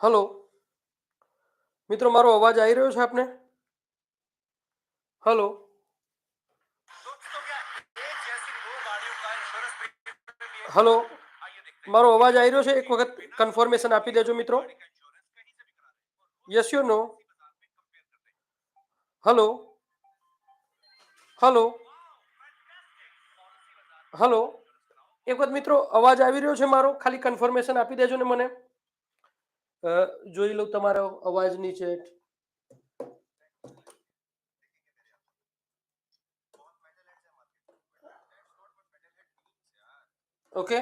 hello મિત્રો મારો અવાજ આવી રહ્યો છે આપને હલો હલો મારો અવાજ આવી રહ્યો છે એક વખત કન્ફર્મેશન આપી દેજો મિત્રો yes you know hello hello hello એક વખત મિત્રો અવાજ આવી રહ્યો છે મારો ખાલી કન્ફર્મેશન આપી દેજો ને મને અ, જોઈ લઉં તમારો અવાજની ચેટ ઓકે.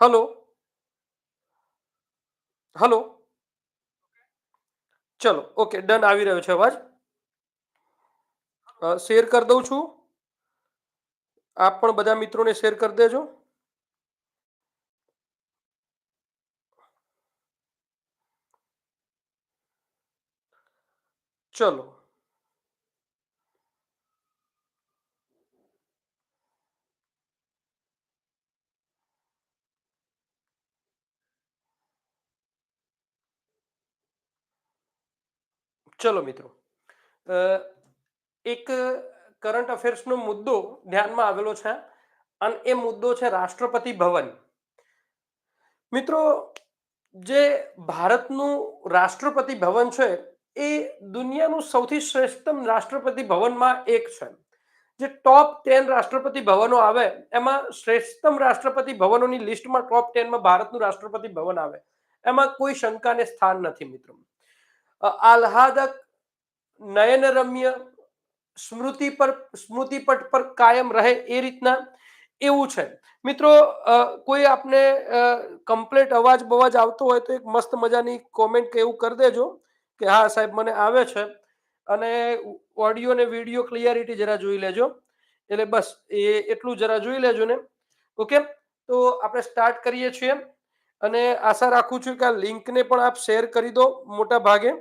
હલો. હલો. ચલો, ઓકે, ડન આવી રહ્યો છે અવાજ. શેર કરી દઉં છું. આપ પણ બધા મિત્રોને શેર કરી દેજો. ચલો. ચલો મિત્રો. એક કરંટ અફેર્સનો મુદ્દો ધ્યાનમાં આવેલો છે અને એ મુદ્દો છે રાષ્ટ્રપતિ ભવન. મિત્રો, જે ભારતનું રાષ્ટ્રપતિ ભવન છે એ દુનિયાનું સૌથી શ્રેષ્ઠતમ રાષ્ટ્રપતિ ભવનમાં એક છે. જે ટોપ ટેન રાષ્ટ્રપતિ ભવનો આવે, એમાં શ્રેષ્ઠતમ રાષ્ટ્રપતિ ભવનોની લિસ્ટમાં ટોપ ટેનમાં ભારતનું રાષ્ટ્રપતિ ભવન આવે. એમાં કોઈ શંકાને સ્થાન નથી મિત્રો. આહલાદક, નયનરમ્ય સ્મૃતિ પર, સ્મૃતિપટ પર કાયમ રહે એ રીતના એવું છે. મિત્રો કોઈ આપને કમ્પ્લેટ અવાજ બવાજ આવતો હોય તો એક મસ્ત મજાની કોમેન્ટ કે એવું કરી દેજો. કે હા સાહેબ, મને આવે છે. અને ઓડિયો ને વીડિયો ક્લિયરિટી જરા જોઈ લેજો. એટલે બસ, એ એટલું જરા જોઈ લેજો ને. ઓકે? તો આપણે સ્ટાર્ટ કરીએ છીએ. અને આશા રાખું છું કે આ લિંકને પણ આપ શેર કરી દો મોટા ભાગે.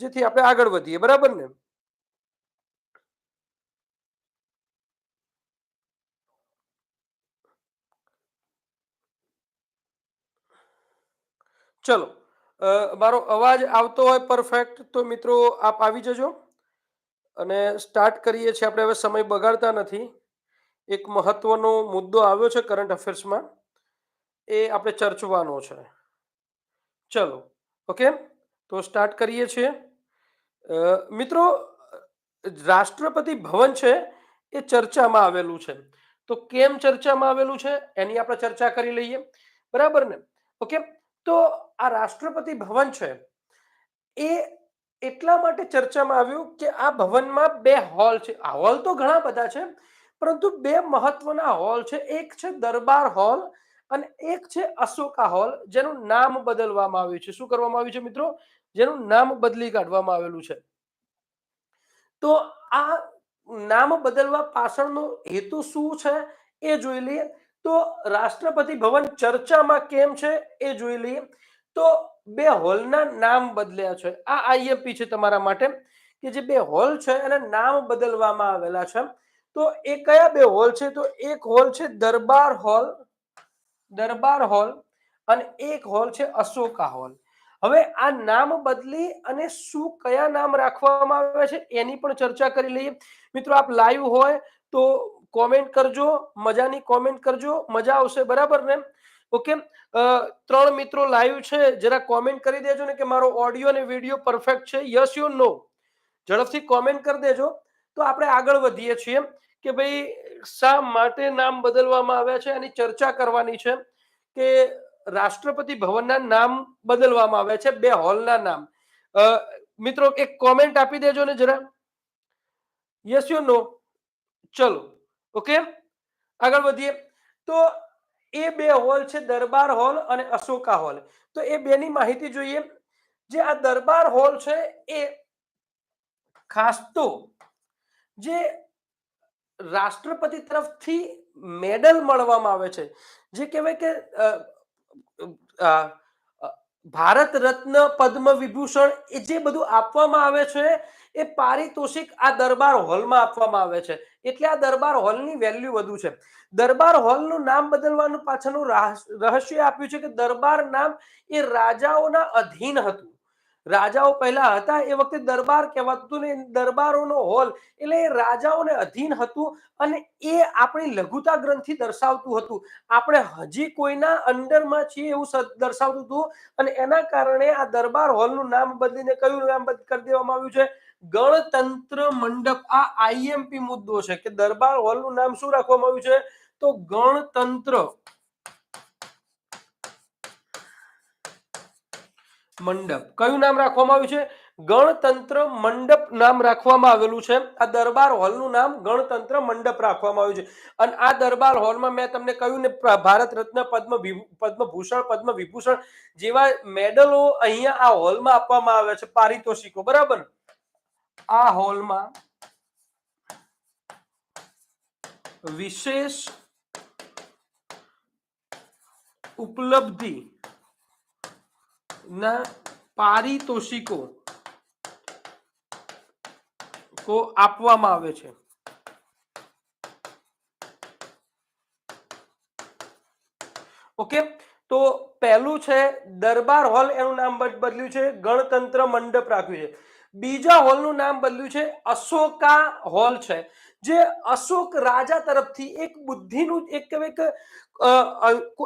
જેથી આપણે આગળ વધીએ. બરાબર ને? ચલો. મારો અવાજ આવતો હોય પરફેક્ટ તો મિત્રો આપ આવી જજો. અને સ્ટાર્ટ કરીએ છીએ આપણે, હવે સમય બગાડતા નથી. એક મહત્વનો મુદ્દો આવ્યો છે કરંટ અફેર્સમાં એ આપણે ચર્ચવાનો છે. ચલો ઓકે તો સ્ટાર્ટ કરીએ છીએ. મિત્રો, રાષ્ટ્રપતિ ભવન છે એ ચર્ચામાં આવેલું છે. તો કેમ ચર્ચામાં આવેલું છે? એની આપણે ચર્ચા કરી લઈએ. બરાબર ને? ઓકે તો આ રાષ્ટ્રપતિ ભવન છે, એ એટલા માટે ચર્ચામાં આવ્યું કે આ ભવનમાં બે હોલ છે. આ હોલ તો ઘણા બધા છે, પરંતુ બે મહત્વના હોલ છે. એક છે દરબાર હોલ અને એક છે અશોકા હોલ, જેનું નામ બદલવામાં આવ્યું છે. શું કરવામાં આવ્યું છે મિત્રો? જેનું નામ બદલી કાઢવામાં આવેલું છે. તો આ નામ બદલવા પાછળનો હેતુ શું છે એ જોઈ લઈએ. તો રાષ્ટ્રપતિ ભવન ચર્ચામાં કેમ છે એ જોઈ લઈએ. તો બે હોલના નામ બદલ્યા છે. આ આઈએમપી છે તમારા માટે કે જે બે હોલ છે એના નામ બદલવામાં આવેલા છે. તો એ કયા બે હોલ છે? તો એક હોલ છે દરબાર હોલ દરબાર હોલ અને એક હોલ છે અશોકા હોલ. હવે આ નામ બદલી અને શું કયા નામ રાખવામાં આવ્યા છે એની પણ ચર્ચા કરી લઈએ. મિત્રો, આપ લાઈવ હોય તો કોમેન્ટ કરજો, મજાની કોમેન્ટ કરજો, મજા આવશે, બરાબર ને ઓકે ત્રણ મિત્રો લાઈવ છે, જરા કોમેન્ટ કરી દેજો ને કે મારો ઓડિયો અને વીડિયો પરફેક્ટ છે, યસ યુ નો? ઝડપથી કોમેન્ટ કરી દેજો. તો આપણે આગળ વધીએ છીએ કે ભાઈ, શા માટે નામ બદલવામાં આવ્યા છે? એની ચર્ચા કરવાની છે કે રાષ્ટ્રપતિ ભવનના નામ બદલવામાં આવ્યા છે, બે હોલના નામ. મિત્રો, એક કોમેન્ટ આપી દેજો ને જરા. Yes you know? ચલો. ઓકે આગળ વધીએ. તો એ બે હોલ છે, દરબાર હોલ અને અશોકા હોલ. તો એ બેની માહિતી જોઈએ. જે આ દરબાર હોલ છે, એ ખાસ તો જે રાષ્ટ્રપતિ તરફથી મેડલ મળવામાં આવે છે. જે કહેવાય કે ભારત રત્ન પદ્મ વિભૂષણ એ જે બધું આપવામાં આવે છે, એ પારિતોષિક આ દરબાર હોલમાં આપવામાં આવે છે. એટલે આ દરબાર હોલની વેલ્યુ વધુ છે. દરબાર હોલનું નામ બદલવાનું પાછળનું રાહ- રહસ્ય આપ્યું છે કે દરબાર નામ એ રાજાઓના અધીન હતું. રાજાઓ પહેલા હતા, એ વખતે દરબાર કહેવાતું ને, દરબારોનો હોલ એટલે એ રાજાઓને અધીન હતું અને એ આપણી લઘુતા ગ્રંથિ દર્શાવતું હતું. આપણે હજી કોઈના અંડરમાં છીએ એવું દર્શાવતું હતું અને એના કારણે આ દરબાર હોલનું નામ બદલીને કયું નામ કરી દેવામાં આવ્યું છે? ગણતંત્ર મંડપ. આ આઈએમપી મુદ્દો છે કે દરબાર હોલનું નામ શું રાખવામાં આવ્યું છે? તો ગણતંત્ર. મંડપ. કયું નામ રાખવામાં આવ્યું છે? ગણતંત્ર મંડપ નામ રાખવામાં આવેલું છે. આ દરબાર હોલનું નામ ગણતંત્ર મંડપ રાખવામાં આવ્યું છે. અને આ દરબાર હોલમાં મેં તમને કહ્યું ને ભારત રત્ન પદ્મ પદ્મભૂષણ પદ્મ વિભૂષણ જેવા મેડલો અહીંયા આ હોલમાં આપવામાં આવે છે પારિતોષિકો. બરાબર? આ હોલમાં વિશેષ ઉપલબ્ધિ ના પારિતોષિકો કો આપવામાં આવે છે ઓકે તો પહેલું છે દરબાર હોલ એનું નામ બદલ્યું છે ગણતંત્ર મંડપ રાખ્યું છે. બીજા હોલનું નામ બદલ્યું છે અશોકા હોલ છે જે અશોક રાજા તરફથી એક બુદ્ધિનું એક કહેવાય કે અ, અ, કો-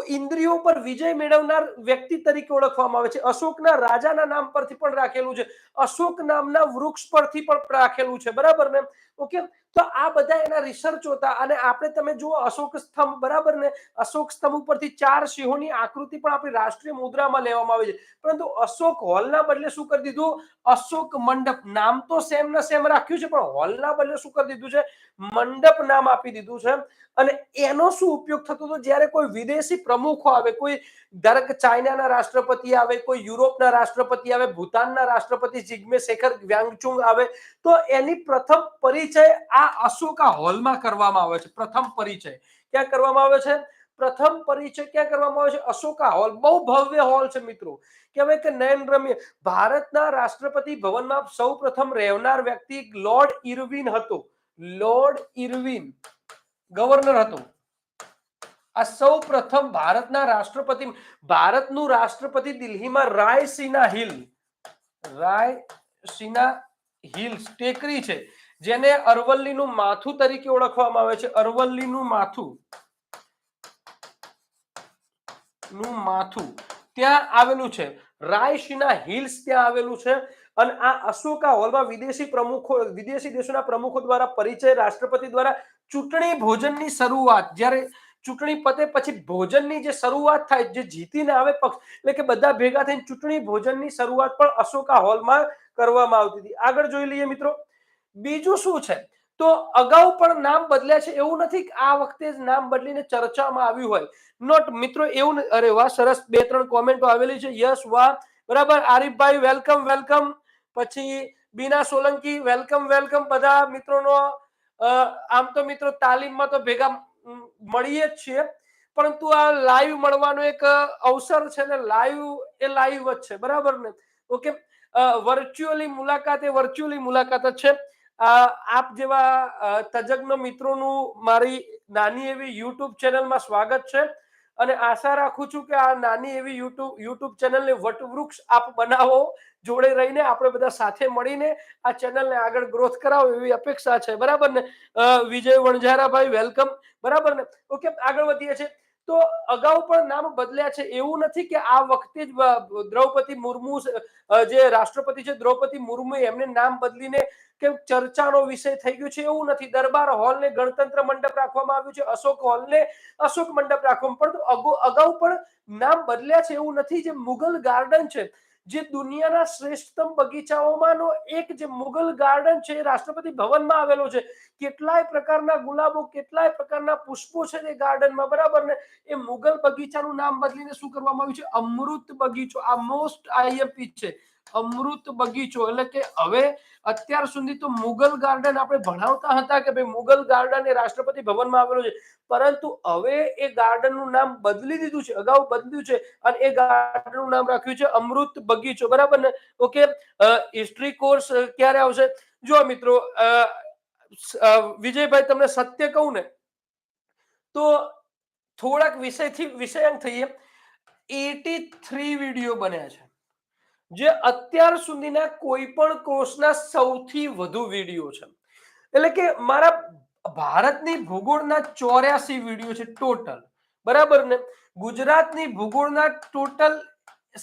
ઇન્દ્રિયો પર વિજય મેળવનાર વ્યક્તિ તરીકે ઓળખવામાં આવે છે. અશોકના રાજાના નામ પરથી પણ રાખેલું છે. અશોક નામના વૃક્ષ પરથી પણ રાખેલું છે. બરાબર ને? ઓકે? તો આ બધા એના રિસર્ચ હતા અને આપણે તમે જુઓ અશોક સ્તંભ, બરાબર ને? અશોક સ્તંભ ઉપરથી ચાર સિંહોની આકૃતિ પણ આપણી રાષ્ટ્રીય મુદ્રામાં લેવામાં આવે છે. પરંતુ અશોક હોલના બદલે શું કરી દીધું? અશોક મંડપ. નામ તો સેમ ના સેમ રાખ્યું છે, પણ હોલના બદલે શું કરી દીધું છે? મંડપ નામ આપી દીધું છે. અને એનો શું ઉપયોગ થતો હતો? જ્યારે કોઈ વિદેશી પ્રમુખો આવે, કોઈ ધારો ચાઇનાના રાષ્ટ્રપતિ આવે, કોઈ યુરોપના રાષ્ટ્રપતિ આવે, ભૂતાનના રાષ્ટ્રપતિ જિગ્મે શેખર વ્યાંગચુંગ આવે, તો એની પ્રથમ પરિચય આ અશોકા હોલમાં કરવામાં આવે છે. પ્રથમ પરિચય ક્યાં કરવામાં આવે છે? પ્રથમ પરિચય ક્યાં કરવામાં આવે છે? અશોકા હોલ. બહુ ભવ્ય હોલ છે મિત્રો. કહેવાય કે નયન રમ્ય. ભારતના રાષ્ટ્રપતિ ભવનમાં સૌ પ્રથમ રહેનાર વ્યક્તિ લોર્ડ ઇરવિન હતો. Lord Irwin. ગવર્નર હતો. આ સૌ પ્રથમ ભારતના રાષ્ટ્રપતિ, ભારતનું રાષ્ટ્રપતિ દિલ્હીમાં રાયસીના હિલ, રાયસીના હિલ્સ ટેકરી છે, જેને અરવલ્લીનું માથું તરીકે ઓળખવામાં આવે છે. અરવલ્લીનું માથું નું માથું ત્યાં આવેલું છે. રાયસીના હિલ્સ ત્યાં આવેલું છે અને આ અશોકા હોલમાં વિદેશી પ્રમુખો, વિદેશી દેશોના પ્રમુખો દ્વારા પરિચય રાષ્ટ્રપતિ દ્વારા ચૂંટણી ભોજનની શરૂઆત જ્યારે ચૂંટણી પતે પછી ભોજનની જે શરૂઆત થાય, જે જીતીને આવે પક્ષ, એટલે કે બધા ભેગા થઈને ચૂંટણી ભોજનની શરૂઆત પણ અશોકા હોલમાં કરવામાં આવતી હતી. આગળ જોઈ લઈએ મિત્રો. બીજું શું છે? તો અગાઉ પણ નામ બદલ્યા છે. એવું નથી કે આ વખતે જ નામ બદલીને ચર્ચામાં આવ્યું હોય. નોટ મિત્રો, એવું અરે વાહ, સરસ બે, ત્રણ કોમેન્ટો આવેલી છે. યસ, વાહ, બરાબર. આરીફભાઈ, વેલકમ વેલકમ. પછી બીના સોલંકી, વેલકમ વેલકમ. બધા મિત્રોનો આમ તો મિત્રો તાલીમમાં તો ભેગા મળીએ જ છીએ. પરંતુ આ લાઈવ મળવાનો એક અવસર છે ને લાઈવ એ લાઈવ જ છે. બરાબર ને? ઓકે? વર્ચ્યુઅલી મુલાકાત એ વર્ચ્યુઅલી મુલાકાત જ છે. આપ જેવા તજજ્ઞ મિત્રોનું મારી નાની એવી યુટ્યુબ ચેનલમાં સ્વાગત છે. અને આશા રાખું છું કે આ નાની એવી યુટ્યુબ યુટ્યુબ ચેનલને વટવૃક્ષ આપ બનાવો, જોડે રહીને આપણે બધા સાથે મળીને આ ચેનલને આગળ ગ્રોથ કરાવો એવી અપેક્ષા છે. બરાબર ને? વિજય વણઝારાભાઈ વેલકમ બરાબર ને? ઓકે આગળ વધીએ છીએ. તો અગાઉ પણ નામ બદલ્યા છે. એવું નથી કે આ વખતે જ દ્રૌપદી મુર્મુ જે રાષ્ટ્રપતિ છે, દ્રૌપદી મુર્મુ એમને નામ બદલીને કે ચર્ચાનો વિષય થઈ ગયો છે એવું નથી. દરબાર હોલને ગણતંત્ર મંડપ રાખવામાં આવ્યું છે. અશોક હોલને અશોક મંડપ રાખવામાં પણ અગાઉ પણ નામ બદલ્યા છે એવું નથી. જે મુગલ ગાર્ડન છે, જે દુનિયાના શ્રેષ્ઠતમ બગીચાઓમાંનો એક જે મુગલ ગાર્ડન છે, એ રાષ્ટ્રપતિ ભવનમાં આવેલો છે. કેટલાય પ્રકારના ગુલાબો, કેટલાય પ્રકારના પુષ્પો છે તે ગાર્ડનમાં, બરાબર ને? એ મુગલ બગીચાનું નામ બદલીને શું કરવામાં આવ્યું છે? અમૃત બગીચો, આ મોસ્ટ આઈએમપી છે. અમૃત બગીચો. એટલે કે હવે અત્યાર સુધી તો મુગલ ગાર્ડન આપણે ભણાવતા હતા કે ભાઈ મુગલ ગાર્ડન એ રાષ્ટ્રપતિ ભવનમાં આવેલું છે. પરંતુ હવે એ ગાર્ડનનું નામ બદલી દીધું છે, અગાઉ બદલ્યું છે અને એ ગાર્ડનનું નામ રાખ્યું છે અમૃત બગીચો. બરાબર ને? ઓકે? હિસ્ટ્રી કોર્સ ક્યારે આવશે? જો મિત્રો વિજયભાઈ તમને સત્ય કહું ને, તો થોડાક વિષયથી વિષયાંક થઈએ. એટી થ્રી વીડિયો બન્યા છે. જે અત્યાર સુધીના કોઈ પણ કોર્સના સૌથી વધુ વીડિયો છે. એટલે કે મારા ભારતની ભૂગોળના ચોર્યાસી વીડિયો છે ટોટલ. બરાબર ને? ગુજરાતની ભૂગોળના ટોટલ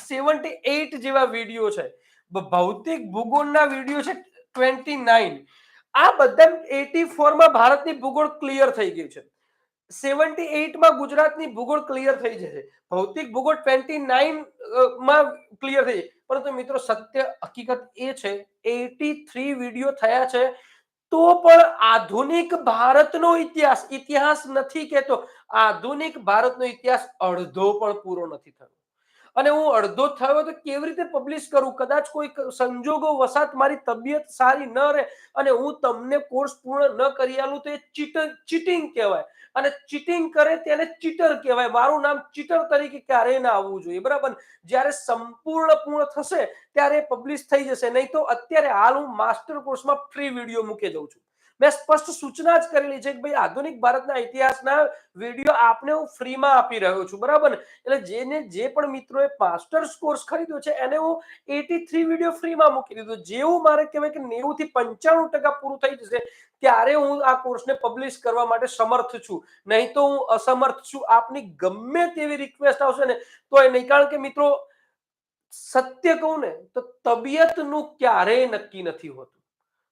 સેવન્ટી એઇટ જેવા વીડિયો છે. ભૌતિક ભૂગોળના વીડિયો છે ટ્વેન્ટી નાઇન. આ બધા એટી ફોરમાં ભારતની ભૂગોળ ક્લિયર થઈ ગઈ છે. સેવન્ટી એઇટમાં ગુજરાતની ભૂગોળ ક્લિયર થઈ જશે. ભૌતિક ભૂગોળ ટ્વેન્ટી નાઇનમાં ક્લિયર થઈ જાય પરંતુ મિત્રો સત્ય હકીકત એ છે, એટી થ્રી વીડિયો થયા છે, તો પણ આધુનિક ભારતનો ઇતિહાસ ઇતિહાસ નથી કહેતો. આધુનિક ભારતનો ઇતિહાસ અડધો પણ પૂરો નથી થયો. અને હું અડધો થયો તો કેવી રીતે પબ્લિશ કરું? કદાચ કોઈ સંજોગો વસાત મારી તબિયત સારી ન રહે અને હું તમને કોર્સ પૂર્ણ ન કરી આલું તો એ ચીટર ચીટિંગ કહેવાય. અને ચીટિંગ કરે તેને ચીટર કહેવાય. મારું નામ ચીટર તરીકે ક્યારેય ના આવવું જોઈએ, બરાબર? જ્યારે સંપૂર્ણ પૂર્ણ થશે ત્યારે પબ્લિશ થઈ જશે. નહીં તો અત્યારે હાલ હું માસ્ટર કોર્સમાં ફ્રી વીડિયો મૂકી દઉં છું. મેં સ્પષ્ટ સૂચના જ કરેલી છે કે ભાઈ આધુનિક ભારતના ઇતિહાસના વીડિયો આપને હું ફ્રીમાં આપી રહ્યો છું, બરાબર? ને એટલે જેને જે પણ મિત્રોએ માસ્ટર્સ કોર્સ ખરીદ્યો છે, એને હું એટી થ્રી વીડિયો ફ્રીમાં મૂકી દીધો. જેવું મારે કહેવાય કે નેવું થી પંચાણું ટકા પૂરું થઈ જશે, ત્યારે હું આ કોર્સને પબ્લિશ કરવા માટે સમર્થ છું. નહીં તો હું અસમર્થ છું. આપની ગમે તેવી રિક્વેસ્ટ આવશે ને તો એ નહીં. કારણ કે મિત્રો, સત્ય કહું ને, તો તબિયતનું ક્યારેય નક્કી નથી હોતું.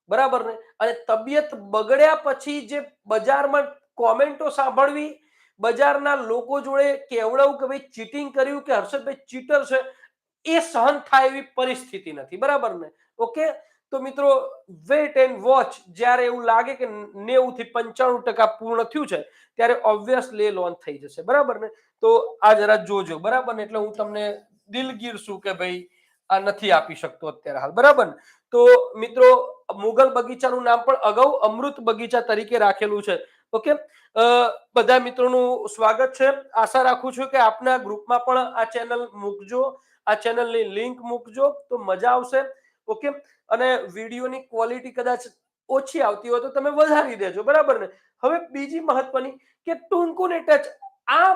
બરાબર ને? અને તબિયત બગડ્યા પછી જે બજારમાં કોમેન્ટો સાંભળવી, બજારના લોકો જોડે કેવડાવું કે ભાઈ ચીટિંગ કર્યું કે હર્ષદભાઈ ચીટર છે, એ સહન થાય એવી પરિસ્થિતિ નથી. બરાબર ને? ઓકે? તો મિત્રો, વેટ એન્ડ વોચ જ્યારે એવું લાગે કે નેવું થી પંચાણું ટકા પૂર્ણ થયું છે, ત્યારે ઓબ્વિયસલી લોન્ચ થઈ જશે. બરાબર ને? તો આ જરા જોજો. બરાબર ને? એટલે હું તમને દિલગીર છું કે ભાઈ આ નથી આપી શકતો અત્યારે હાલ. બરાબર તો મિત્રો, મુગલ બગીચાનું નામ પણ અગાઉ અમૃત બગીચા તરીકે રાખેલું છે. ઓકે? બધા મિત્રોનું સ્વાગત છે. આશા રાખું છું કે આપના ગ્રુપમાં પણ આ ચેનલ મૂકજો. આ ચેનલની લિંક મૂકજો તો મજા આવશે. ઓકે? અને વિડીયોની ક્વોલિટી કદાચ ઓછી આવતી હોય તો તમે વધારી દેજો. બરાબર ને? હવે બીજી મહત્વની કે ટૂંકું ને ટચ આ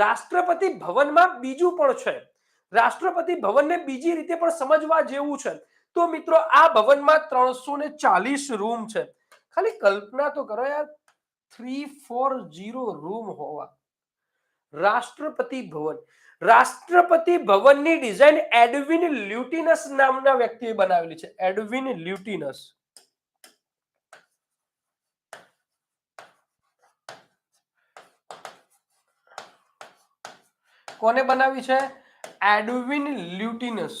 રાષ્ટ્રપતિ ભવનમાં બીજું પણ છે. રાષ્ટ્રપતિ ભવનને બીજી રીતે પણ સમજવા જેવું છે. તો મિત્રો, આ ભવનમાં ત્રણસો ને ચાલીસ રૂમ છે. ખાલી કલ્પના તો કરો યાર, થ્રી ફોર જીરો રૂમ હોવા. રાષ્ટ્રપતિ ભવન. રાષ્ટ્રપતિ ભવનની ડિઝાઇન એડવિન લ્યુટિનસ નામના વ્યક્તિએ બનાવેલી છે. Edwin Lutyens. કોને બનાવી છે? Edwin Lutyens.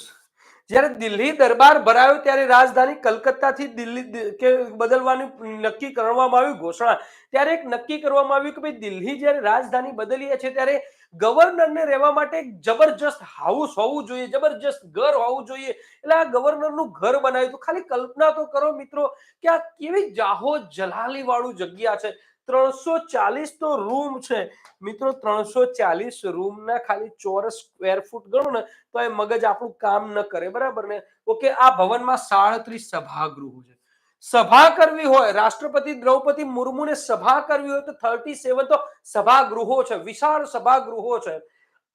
જ્યારે દિલ્હી દરબાર ભરાયો ત્યારે રાજધાની કલકત્તાથી દિલ્હી કે બદલવાનું નક્કી કરવામાં આવ્યું ઘોષણા. ત્યારે એક નક્કી કરવામાં આવ્યું કે ભાઈ દિલ્હી જ્યારે રાજધાની બદલીએ છે ત્યારે ગવર્નરને રહેવા માટે એક જબરજસ્ત હાઉસ હોવું જોઈએ, જબરજસ્ત ઘર હોવું જોઈએ. એટલે આ ગવર્નરનું ઘર બનાવ્યું તો ખાલી કલ્પના તો કરો મિત્રો કે આ કેવી જાહો જલાલી વાળું જગ્યા છે. ત્રણસો ચાલીસ તો રૂમ છે. મિત્રો, ત્રણસો ચાલીસ રૂમના ખાલી ચોરસ સ્ક્વેર ફૂટ ગણો ને, તો એ મગજ આપણું કામ ન કરે, બરાબર ને? ઓકે, આ ભવનમાં સાડત્રીસ સભાગૃહો છે. સભા કરવી હોય, રાષ્ટ્રપતિ દ્રૌપદી મુર્મુને સભા કરવી હોય તો થર્ટી સેવન તો સભાગૃહો છે, વિશાળ સભાગૃહો છે.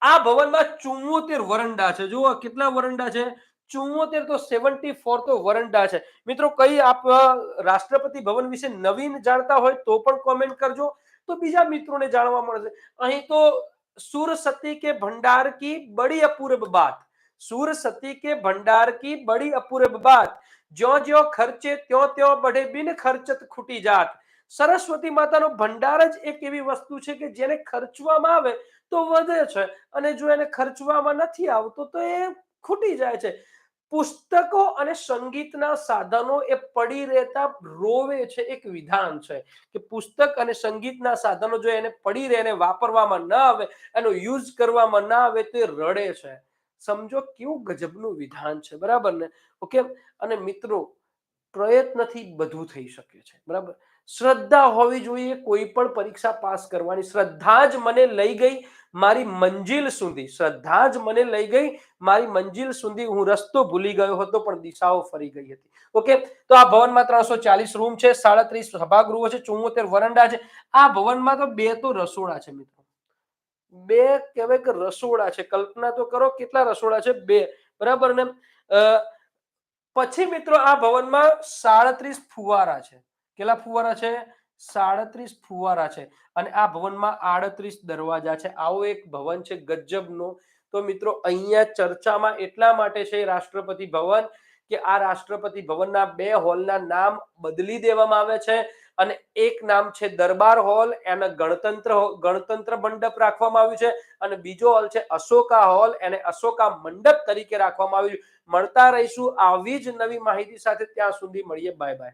આ ભવનમાં ચુમ્મોતેર વરંડા છે. જુઓ કેટલા વરંડા છે? ચુમ્મોતેર તો સેવન્ટી ફોર તો વરંડા છે. મિત્રો, કઈ આપ રાષ્ટ્રપતિ ભવન વિશે નવીન જાણતા હોય તો પણ કોમેન્ટ કરજો. તો બીજા મિત્રોને જાણવા મળશે. અહીં તો સુર સતી કે ભંડાર કી બડી અપૂર્વ બાત. સુર સતી કે ભંડાર કી બડી અપૂર્વ બાત. જ્યો જ્યો ખર્ચે ત્યો ત્યો બઢે બિન ખર્ચત ખૂટી જાત. સરસ્વતી માતાનો ભંડાર જ એક એવી વસ્તુ છે કે જેને ખર્ચવામાં આવે તો વધે છે. અને જો એને ખર્ચવામાં નથી આવતો તો એ ખૂટી જાય છે. પુસ્તકો અને સંગીતના સાધનો એ પડી રહેતા રોવે છે, એક વિધાન છે કે પુસ્તક અને સંગીતના સાધનો જો એને પડી રહે, એને વાપરવામાં ન આવે, એનો યુઝ કરવામાં ના આવે, તો રડે છે. સમજો કેવું ગજબનું વિધાન છે, બરાબર ને? ઓકે? અને મિત્રો, પ્રયત્નથી બધું થઈ શકે છે, બરાબર? શ્રદ્ધા હોવી જોઈએ, કોઈ પણ પરીક્ષા પાસ કરવાની. શ્રદ્ધા જ મને લઈ ગઈ મારી મંજિલ સુધી. શ્રદ્ધા જ મને લઈ ગઈ મારી મંજિલ સુધી. હું રસ્તો ભૂલી ગયો હતો, પણ દિશાઓ ફરી ગઈ હતી. ઓકે? તો આ ભવનમાં ત્રણસો ચાલીસ રૂમ છે, સાડત્રીસ સભાગૃહો છે ચુમ્મોતેર વરંડા છે. આ ભવનમાં તો બે તો રસોડા છે મિત્રો. બે કહેવાય કે રસોડા છે. કલ્પના તો કરો કેટલા રસોડા છે? બે. બરાબર ને? પછી મિત્રો આ ભવનમાં સાડત્રીસ ફુવારા છે. કેટલા ફુવારા છે? સાડત્રીસ ફુવારા છે. અને આ ભવનમાં આડત્રીસ દરવાજા છે. આવો એક ભવન છે ગજબનો. તો મિત્રો, અહીંયા ચર્ચામાં એટલા માટે છે રાષ્ટ્રપતિ ભવન કે આ રાષ્ટ્રપતિ ભવનના બે હોલના નામ બદલી દેવામાં આવે છે અને એક નામ છે દરબાર હોલ, એને ગણતંત્ર ગણતંત્ર મંડપ રાખવામાં આવ્યું છે અને બીજો હોલ છે અશોકા હોલ, એને અશોકા મંડપ તરીકે રાખવામાં આવ્યું. મળતા રહીશું. આવી જ નવી માહિતી સાથે ત્યાં સુધી મળીએ. Bye bye.